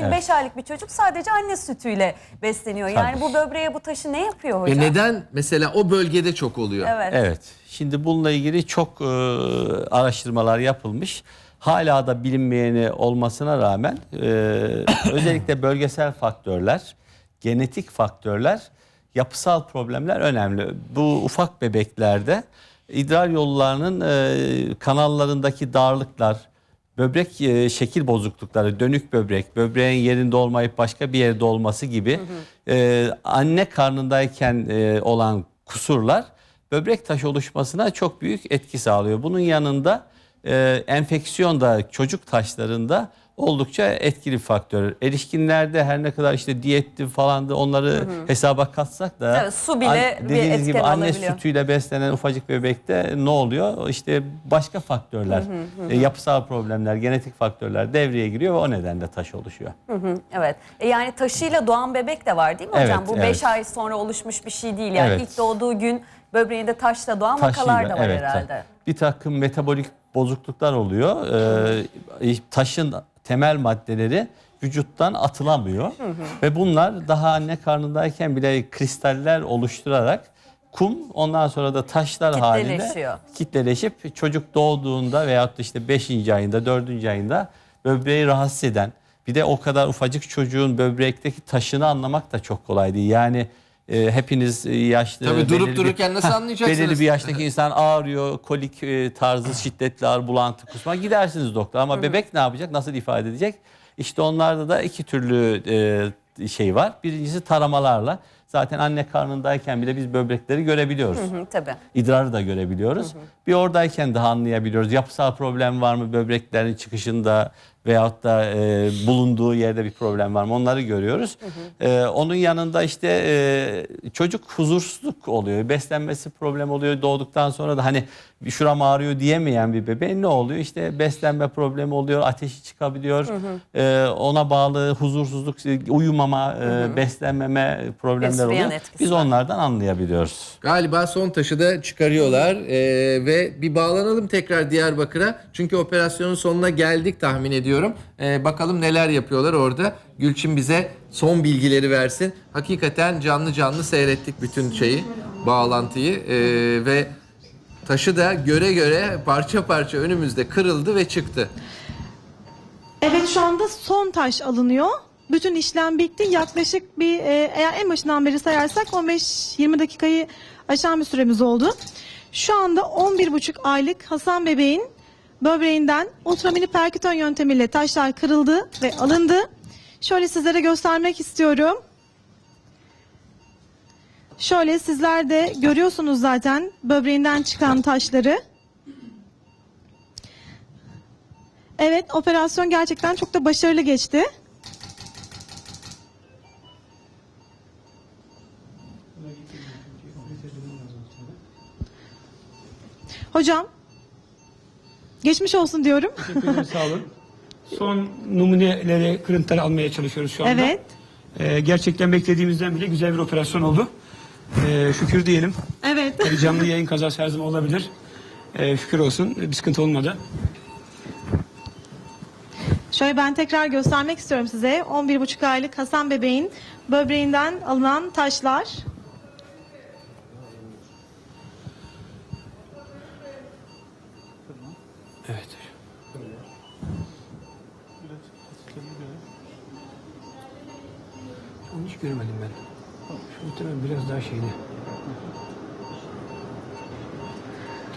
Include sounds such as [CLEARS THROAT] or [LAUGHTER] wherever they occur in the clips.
Şimdi 5 aylık bir çocuk sadece anne sütüyle besleniyor. Yani Tabii. bu böbreğe bu taşı ne yapıyor hocam? Ve neden mesela o bölgede çok oluyor? Evet. Evet. Şimdi bununla ilgili çok e, araştırmalar yapılmış. Hala da bilinmeyeni olmasına rağmen e, [COUGHS] özellikle bölgesel faktörler, genetik faktörler, yapısal problemler önemli. Bu ufak bebeklerde idrar yollarının e, kanallarındaki darlıklar, böbrek e, şekil bozuklukları, dönük böbrek, böbreğin yerinde olmayıp başka bir yerde olması gibi e, anne karnındayken e, olan kusurlar böbrek taşı oluşmasına çok büyük etki sağlıyor. Bunun yanında e, enfeksiyon da çocuk taşlarında oldukça etkili bir faktör. Erişkinlerde her ne kadar işte diyetti falan da onları hesaba katsak da Evet, su bile an- bir dediğiniz gibi etken anne olabiliyor. sütüyle beslenen ufacık bebekte ne oluyor? İşte başka faktörler, e, yapısal problemler, genetik faktörler devreye giriyor ve o nedenle taş oluşuyor. Hı, Evet. E yani taşıyla doğan bebek de var değil mi hocam? Evet, Bu 5 evet. ay sonra oluşmuş bir şey değil. Yani Evet. ilk doğduğu gün böbreğinde taşla doğan vakalar da var evet, herhalde. Bir takım metabolik bozukluklar oluyor. Ee, taşın temel maddeleri vücuttan atılamıyor. Ve bunlar daha anne karnındayken bile kristaller oluşturarak kum ondan sonra da taşlar halinde kitleleşip çocuk doğduğunda veyahut da işte 5. ayında 4. ayında böbreği rahatsız eden bir de o kadar ufacık çocuğun böbrekteki taşını anlamak da çok kolay değil. Yani e, hepiniz yaşlı Tabii durup belirli dururken nasıl anlayacaksınız? Belirli bir yaştaki insan ağrıyor, kolik e, tarzı şiddetli ağrı, bulantı, kusma gidersiniz doktor. Ama bebek ne yapacak, nasıl ifade edecek? İşte onlarda da iki türlü e, şey var. Birincisi taramalarla. Zaten anne karnındayken bile biz böbrekleri görebiliyoruz. Hı, tabii. İdrarı da görebiliyoruz. Bir oradayken daha anlayabiliyoruz. Yapısal problem var mı böbreklerin çıkışında veyahut da e, bulunduğu yerde bir problem var mı onları görüyoruz. E, onun yanında işte e, çocuk huzursuzluk oluyor. Beslenmesi problem oluyor. Doğduktan sonra da hani şuram ağrıyor diyemeyen bir bebeğin ne oluyor? İşte beslenme problemi oluyor. Ateşi çıkabiliyor. E, ona bağlı huzursuzluk, uyumama, e, beslenmeme problemler Besleyen oluyor. etkisi Biz var. onlardan anlayabiliyoruz. Galiba son taşı da çıkarıyorlar Ee, ve bir bağlanalım tekrar Diyarbakır'a. Çünkü operasyonun sonuna geldik tahmin ediyorum. Ee, bakalım neler yapıyorlar orada. Gülçin bize son bilgileri versin. Hakikaten canlı canlı seyrettik bütün şeyi, bağlantıyı Ee, ve taşı da göre göre parça parça önümüzde kırıldı ve çıktı. Evet şu anda son taş alınıyor. Bütün işlem bitti. Yaklaşık bir e, eğer en başından beri sayarsak 15-20 dakikayı aşan bir süremiz oldu. Şu anda 11,5 aylık Hasan bebeğin böbreğinden ultramini perküton yöntemiyle taşlar kırıldı ve alındı. Şöyle sizlere göstermek istiyorum. Şöyle sizler de görüyorsunuz zaten böbreğinden çıkan taşları. Evet, operasyon gerçekten çok da başarılı geçti. Hocam, geçmiş olsun diyorum. Teşekkür ederim, sağ olun. Son numuneleri, kırıntıları almaya çalışıyoruz şu anda. Evet. Ee, gerçekten beklediğimizden bile güzel bir operasyon oldu. Ee, şükür diyelim. Evet. Tabii canlı yayın kazası her zaman olabilir. Ee, şükür olsun, bir sıkıntı olmadı. Şöyle ben tekrar göstermek istiyorum size. 11,5 aylık Hasan bebeğin böbreğinden alınan taşlar. Onu hiç görmedim ben. Şu muhtemelen biraz daha şeydi.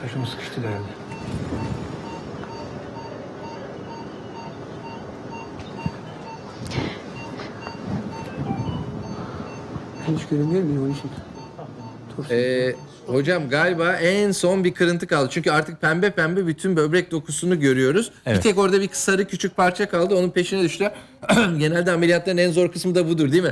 Taşım sıkıştı herhalde. Ben hiç göremiyor muyum onun için? Torsu. Ee, hocam galiba en son bir kırıntı kaldı. Çünkü artık pembe pembe bütün böbrek dokusunu görüyoruz. Bir Evet. tek orada bir sarı küçük parça kaldı. Onun peşine düştüler. [CLEARS THROAT] Genelde ameliyatların en zor kısmı da budur değil mi?